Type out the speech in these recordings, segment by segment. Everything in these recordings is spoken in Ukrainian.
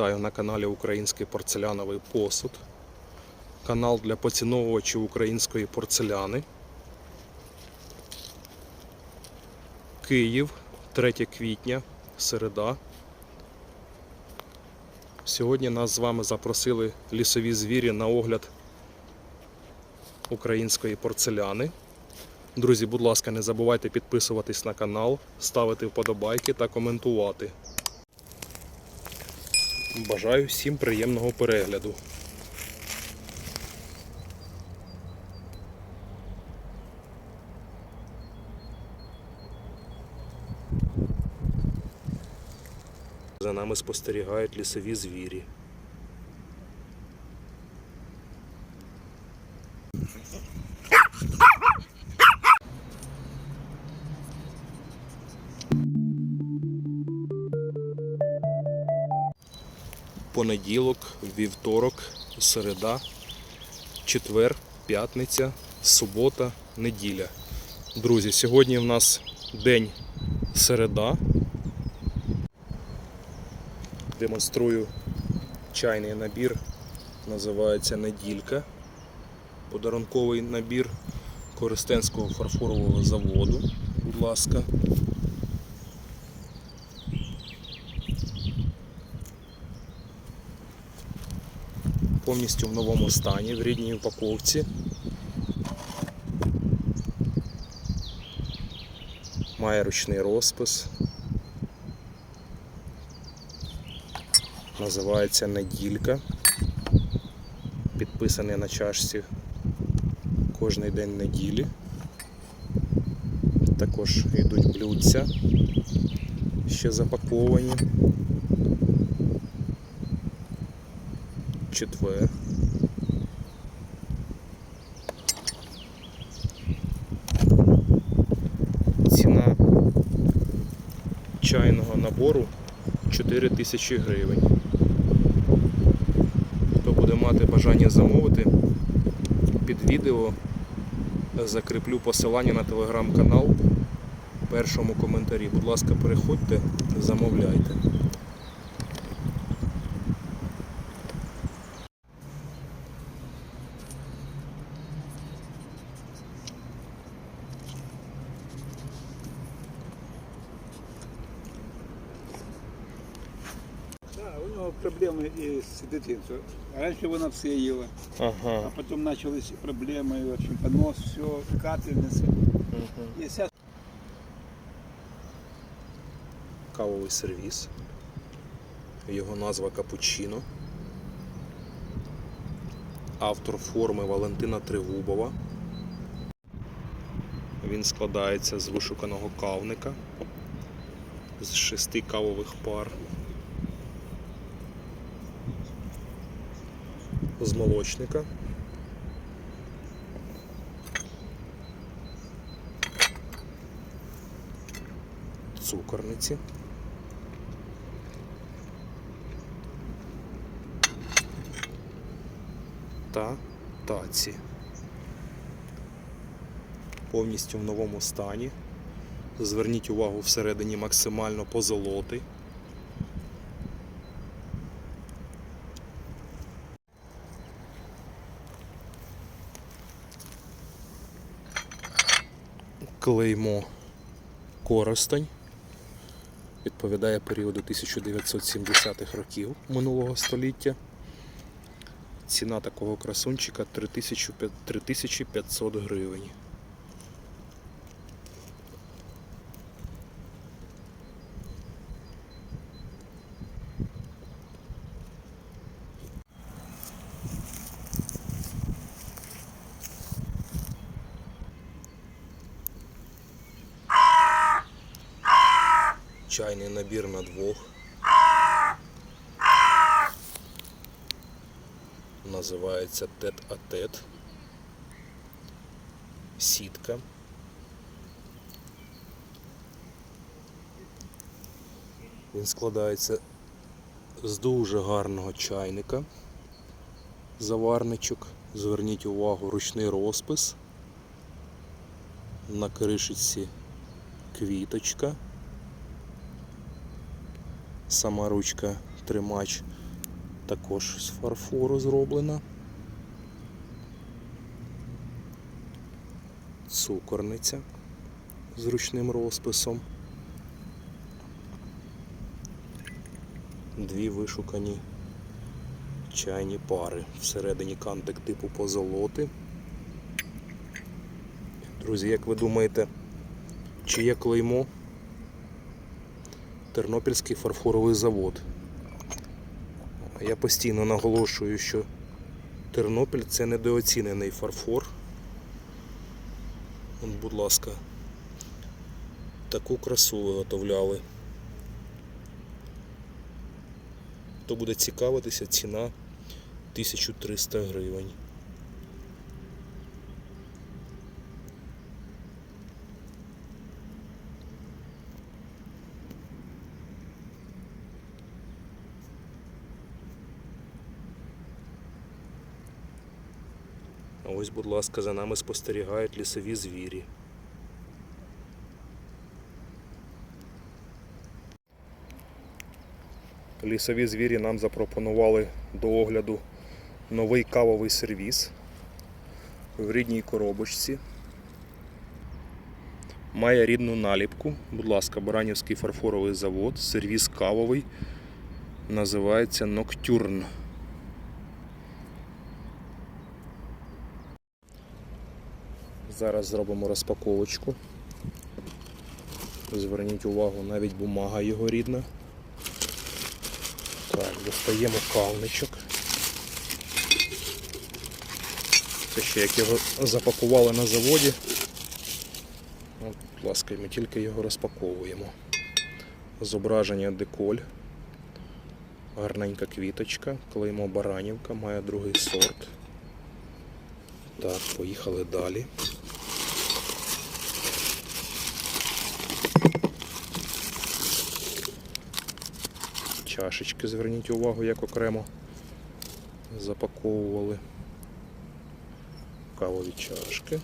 Вітаю на каналі Український порцеляновий посуд. Канал для поціновувачів української порцеляни. Київ, 3 квітня, середа. Сьогодні нас з вами запросили лісові звірі на огляд української порцеляни. Друзі, будь ласка, не забувайте підписуватись на канал, ставити вподобайки та коментувати. Бажаю всім приємного перегляду. За нами спостерігають лісові звірі. Понеділок, вівторок, середа, четвер, п'ятниця, субота, неділя. Друзі, сьогодні в нас день середа. Демонструю чайний набір. Називається Неділька. Подарунковий набір Користенського фарфорового заводу. Будь ласка. Повністю в новому стані, в рідній упаковці. Має ручний розпис. Називається Неділька. Підписаний на чашці кожний день неділі. Також йдуть блюдця, ще запаковані. Четвер. Ціна чайного набору 4 тисячі гривень. Хто буде мати бажання замовити, під відео закріплю посилання на телеграм-канал в першому коментарі. Будь ласка, переходьте, замовляйте. Него проблемы и с дитинства. Раньше вона все їла, а Ага. потім почались проблеми, в общем, понос, все, капельниці. І зараз Кавовий сервіс. Його назва Капучино. Автор форми Валентина Тригубова. Він складається з вишуканого кавника з шести кавових пар. З молочника. Цукорниці. та таці. Повністю в новому стані. Зверніть увагу всередині максимально позолотий. Клеймо Коростень. Відповідає періоду 1970-х років минулого століття. Ціна такого красунчика 3500 3500 гривень. Чайний набір на двох. Називається тет-а-тет. Сітка. Він складається з дуже гарного чайника. Заварничок. Зверніть увагу, ручний розпис. На кришечці квіточка. Сама ручка тримач також з фарфору зроблена. Цукорниця з ручним розписом. Дві вишукані чайні пари. Всередині кантик типу позолоти. Друзі, як ви думаєте, чи є клеймо? Тернопільський фарфоровий завод. Я постійно наголошую, що Тернопіль це недооцінений фарфор. От, будь ласка, таку красу виготовляли. Хто буде цікавитися, ціна 1300 гривень. Ось, будь ласка, за нами спостерігають лісові звірі. Лісові звірі нам запропонували до огляду новий кавовий сервіс в рідній коробочці. Має рідну наліпку. Будь ласка, Баранівський фарфоровий завод, сервіс кавовий. Називається Ноктюрн. Зараз зробимо розпаковочку. Зверніть увагу, навіть бумага його рідна. Так, достаємо кавничок. Це ще як його запакували на заводі. От, будь ласка, ми тільки його розпаковуємо. Зображення деколь. Гарненька квіточка, клеймо Баранівка, має другий сорт. Так, поїхали далі. Чашечки, зверніть увагу, як окремо запаковували кавові чашки.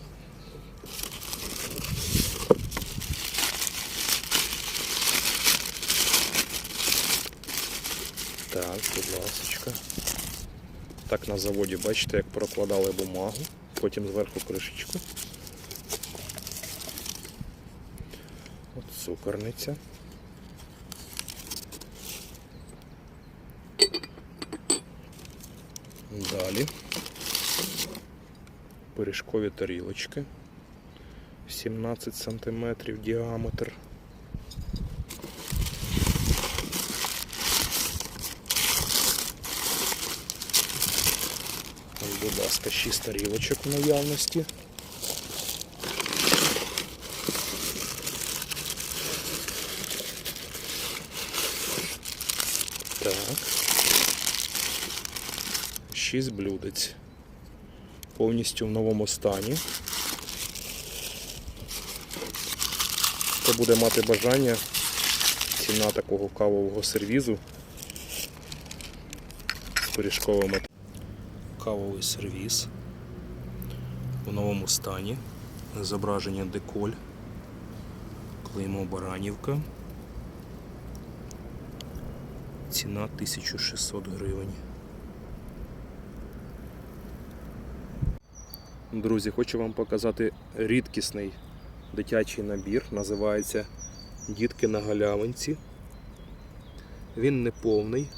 Так, будь ласочка. Так на заводі бачите, як прокладали бумагу, потім зверху кришечку. От цукорниця. Далі. Пиріжкові тарілочки. 17 см діаметр. Будь ласка, 6 тарілочок в наявності. Так. 6 блюдець. Повністю в новому стані. Хто буде мати бажання, ціна такого кавового сервізу з пиріжковими кавовий сервіз у новому стані. Зображення деколь, клеймо Баранівка. Ціна 1600 гривень. Друзі, хочу вам показати рідкісний дитячий набір. Називається Дітки на галявинці. Він не повний.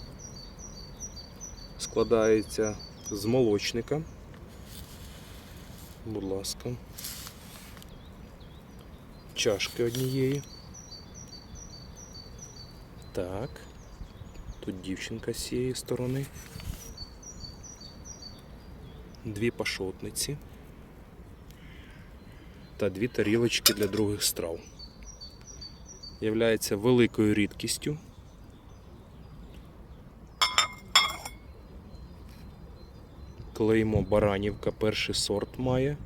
Складається з молочника. Будь ласка. Чашки однієї. Так. Тут дівчинка з цієї сторони. Дві пашотниці та дві тарілочки для других страв. Являється великою рідкістю. Клеймо Баранівка перший сорт має.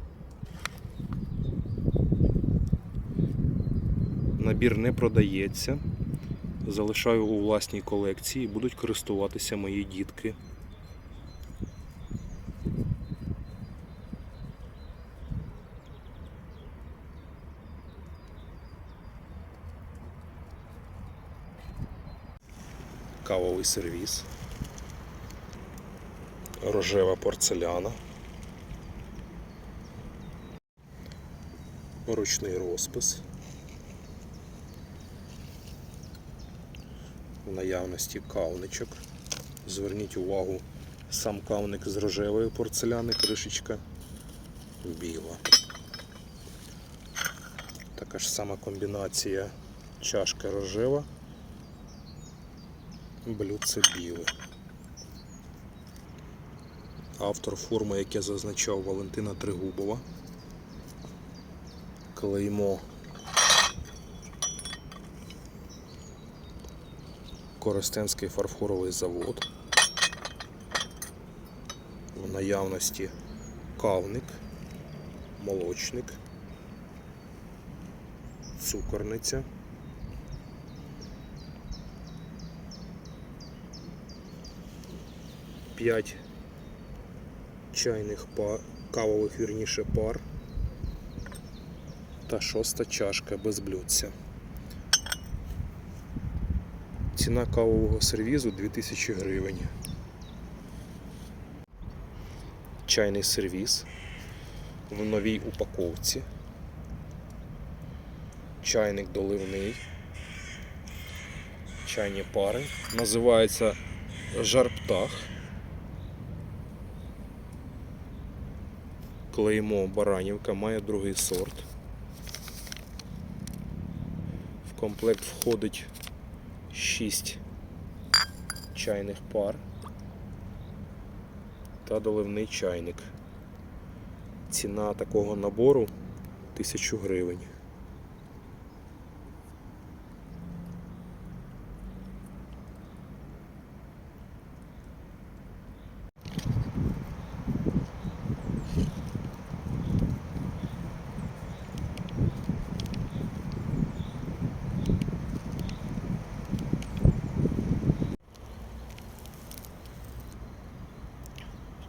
Набір не продається. Залишаю у власній колекції, будуть користуватися мої дітки. Кавовий сервіс. рожева порцеляна. Ручний розпис. В наявності кавничок. Зверніть увагу, сам кавник з рожевої порцеляни, кришечка біла. Така ж сама комбінація чашка рожева, блюдце біле. Автор форми, як я зазначав, Валентина Тригубова. Клеймо Коростенський фарфоровий завод. В наявності кавник, молочник, цукорниця. П'ять чайних пар, кавових вірніше пар та шоста чашка без блюдця. Ціна кавового сервізу 2000 гривень. Чайний сервіз в новій упаковці. Чайник доливний. Чайні пари. Називається жарптах. Клеймо Баранівка має другий сорт. В комплект входить 6 чайних пар та доливний чайник. Ціна такого набору 1000 гривень.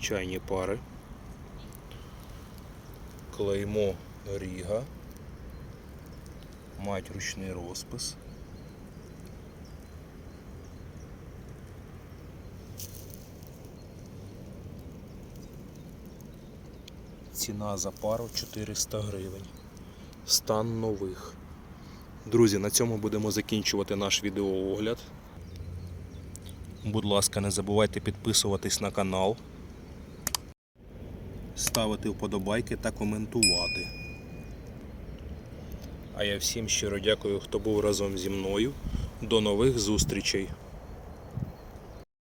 Чайні пари, клеймо Ріга, мають ручний розпис. Ціна за пару 400 гривень. Стан нових. Друзі, на цьому будемо закінчувати наш відеоогляд. Будь ласка, не забувайте підписуватись на канал ставити вподобайки та коментувати. А я всім щиро дякую, хто був разом зі мною. До нових зустрічей!